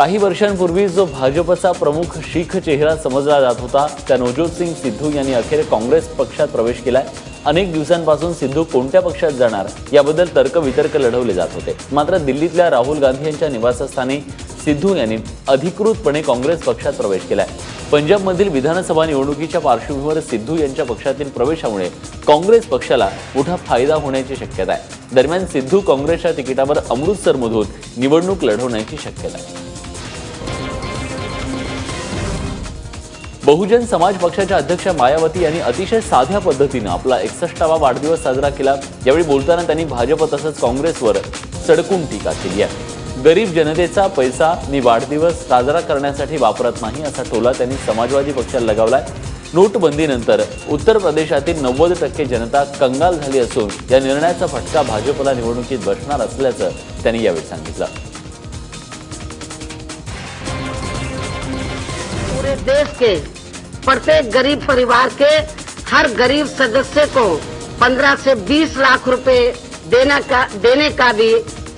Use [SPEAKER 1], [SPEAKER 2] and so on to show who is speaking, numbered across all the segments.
[SPEAKER 1] काही वर्षांपूर्वी जो भाजपचा प्रमुख शीख चेहरा समजला जात होता त्या नवज्योत सिंग सिद्धू यांनी अखेर काँग्रेस पक्षात प्रवेश केलाय. अनेक दिवसांपासून सिद्धू कोणत्या पक्षात जाणार याबद्दल तर्कवितर्क लढवले जात होते. मात्र दिल्लीतल्या राहुल गांधी यांच्या निवासस्थानी सिद्धू यांनी अधिकृतपणे काँग्रेस पक्षात प्रवेश केलाय. पंजाबमधील विधानसभा निवडणुकीच्या पार्श्वभूमीवर सिद्धू यांच्या पक्षातील प्रवेशामुळे काँग्रेस पक्षाला मोठा फायदा होण्याची शक्यता आहे. दरम्यान सिद्धू काँग्रेसच्या तिकिटावर अमृतसरमधून निवडणूक लढवण्याची शक्यता आहे. बहुजन समाज पक्षाच्या अध्यक्षा मायावती यांनी अतिशय साध्या पद्धतीनं आपला एकसष्टावा वाढदिवस साजरा केला. यावेळी बोलताना त्यांनी भाजप तसंच काँग्रेसवर सडकून टीका केली आहे. गरीब जनतेचा पैसा मी वाढदिवस साजरा करण्यासाठी वापरत नाही असा टोला त्यांनी समाजवादी पक्षाला लगावलाय. नोटबंदीनंतर उत्तर प्रदेशातील नव्वद टक्के जनता कंगाल झाली असून या निर्णयाचा फटका भाजपला निवडणुकीत बसणार असल्याचं त्यांनी यावेळी सांगितलं.
[SPEAKER 2] पूरे देश के प्रत्येक गरीब परिवार के हर गरीब सदस्य को 15 से 20 लाख रुपए देना का, देने का भी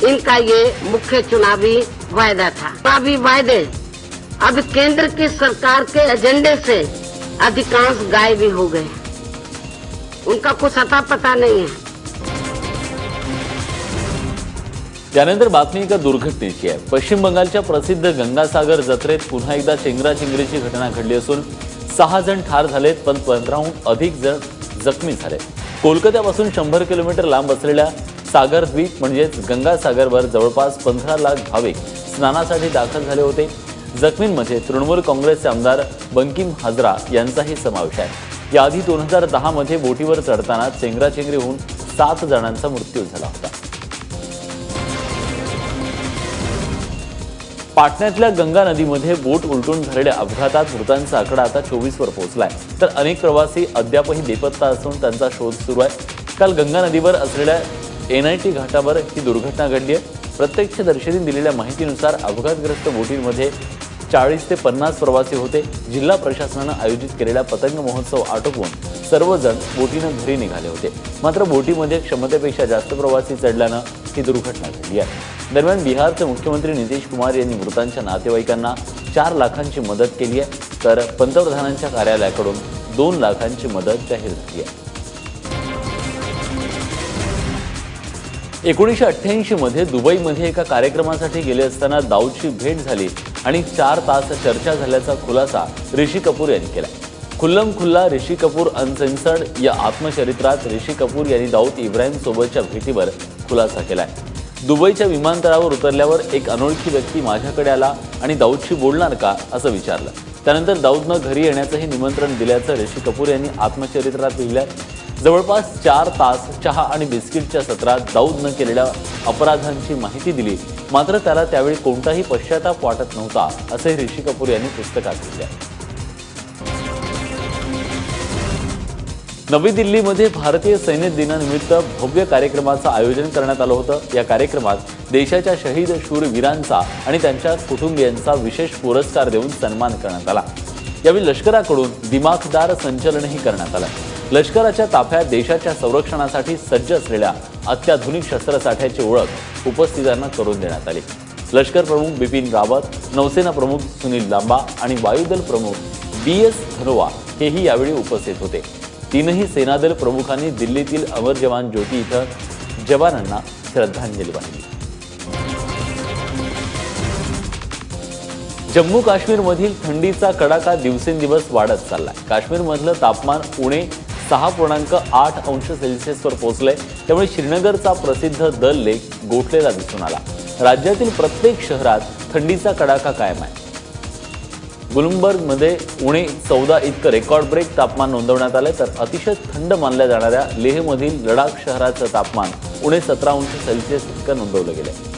[SPEAKER 2] इनका ये मुख्य चुनावी वायदा था। चुनावी वायदे अब केंद्र की सरकार के एजेंडे से अधिकांश गायब ही हो गए। उनका कुछ अता पता नहीं है।
[SPEAKER 1] त्यानंतर बातमी एका दुर्घटनेची आहे पश्चिम बंगालच्या प्रसिद्ध गंगासागर जत्रेत पुन्हा एकदा चेंगराचेंगरीची घटना घडली असून सहा जण ठार झालेत पण पंधराहून अधिक जण जखमी झाले कोलकात्यापासून शंभर किलोमीटर लांब असलेल्या सागर द्वीप म्हणजेच गंगासागरवर जवळपास पंधरा लाख भाविक स्नानासाठी दाखल झाले होते. जखमींमध्ये तृणमूल काँग्रेसचे आमदार बंकिम हाजरा यांचाही समावेश आहे. याआधी दोन हजार दहामध्ये बोटीवर चढताना चेंगराचेंगरी होऊन सात जणांचा मृत्यू झाला होता. पाटण्यातल्या गंगा नदीमध्ये बोट उलटून झालेल्या अपघातात मृतांचा आकडा आता चोवीसवर पोहोचलाय. तर अनेक प्रवासी अद्यापही बेपत्ता असून त्यांचा शोध सुरू आहे. काल गंगा नदीवर असलेल्या एन आय टी घाटावर ही दुर्घटना घडली आहे. प्रत्यक्षदर्शींनी दिलेल्या माहितीनुसार अपघातग्रस्त बोटींमध्ये चाळीस ते पन्नास प्रवासी होते. जिल्हा प्रशासनानं आयोजित केलेला पतंग महोत्सव आटोपून सर्वजण बोटीनं घरी निघाले होते. मात्र बोटीमध्ये क्षमतेपेक्षा जास्त प्रवासी चढल्यानं ही दुर्घटना घडली आहे. दरम्यान बिहारचे मुख्यमंत्री नितीश कुमार यांनी मृतांच्या नातेवाईकांना चार लाखांची मदत केली आहे. तर पंतप्रधानांच्या कार्यालयाकडून दोन लाखांची मदत जाहीर झाली आहे. एकोणीसशे अठ्ठ्याऐंशीमध्ये दुबईमध्ये एका कार्यक्रमासाठी गेले असताना दाऊदची भेट झाली आणि चार तास चर्चा झाल्याचा खुलासा ऋषी कपूर यांनी केला. खुल्लम खुल्ला ऋषी कपूर अनसेन्सर्ड या आत्मचरित्रात ऋषी कपूर यांनी दाऊद इब्राहिमसोबतच्या भेटीवर खुलासा आहे. दुबईच्या विमानतळावर उतरल्यावर एक अनोळखी व्यक्ती माझ्याकडे आला आणि दाऊदशी बोलणार का असं विचारलं. त्यानंतर दाऊदनं घरी येण्याचंही निमंत्रण दिल्याचं ऋषी कपूर यांनी आत्मचरित्रात लिहिलंय. जवळपास चार तास चहा आणि बिस्किटच्या सत्रात दाऊदनं केलेल्या अपराधांची माहिती दिली. मात्र त्याला त्यावेळी कोणताही पश्चाताप वाटत नव्हता असे ऋषी कपूर यांनी पुस्तकात लिहिले नवी दिल्लीमध्ये भारतीय सैन्य दिनानिमित्त भव्य कार्यक्रमाचं आयोजन करण्यात आलं होतं. या कार्यक्रमात देशाच्या शहीद शूरवीरांचा आणि त्यांच्या कुटुंबियांचा विशेष पुरस्कार देऊन सन्मान करण्यात आला. यावेळी लष्कराकडून दिमाखदार संचलनही करण्यात आलं. लष्कराच्या ताफ्यात देशाच्या संरक्षणासाठी सज्ज असलेल्या अत्याधुनिक शस्त्रसाठ्याची ओळख उपस्थितांना करून देण्यात आली. लष्कर प्रमुख बिपिन रावत नौसेना प्रमुख सुनील लांबा आणि वायुदल प्रमुख बी एस धनोवा हेही यावेळी उपस्थित होते. तीनही सेनादल प्रमुखांनी दिल्लीतील अमर जवान ज्योती इथं जवानांना श्रद्धांजली वाहिली. जम्मू काश्मीरमधील थंडीचा कडाका दिवसेंदिवस वाढत चाललाय. काश्मीरमधलं तापमान उणे सहा पूर्णांक आठ अंश सेल्सिअसवर पोहोचलंय. त्यामुळे श्रीनगरचा प्रसिद्ध दल लेक गोठलेला दिसून आला. राज्यातील प्रत्येक शहरात थंडीचा कडाका कायम आहे. गुलमबर्गमध्ये उणे चौदा इतकं रेकॉर्ड ब्रेक तापमान नोंदवण्यात आलं तर अतिशय थंड मानल्या जाणाऱ्या लेहमधील लडाख शहराचं तापमान उणे सतरा अंश सेल्सिअस इतकं नोंदवलं गेलं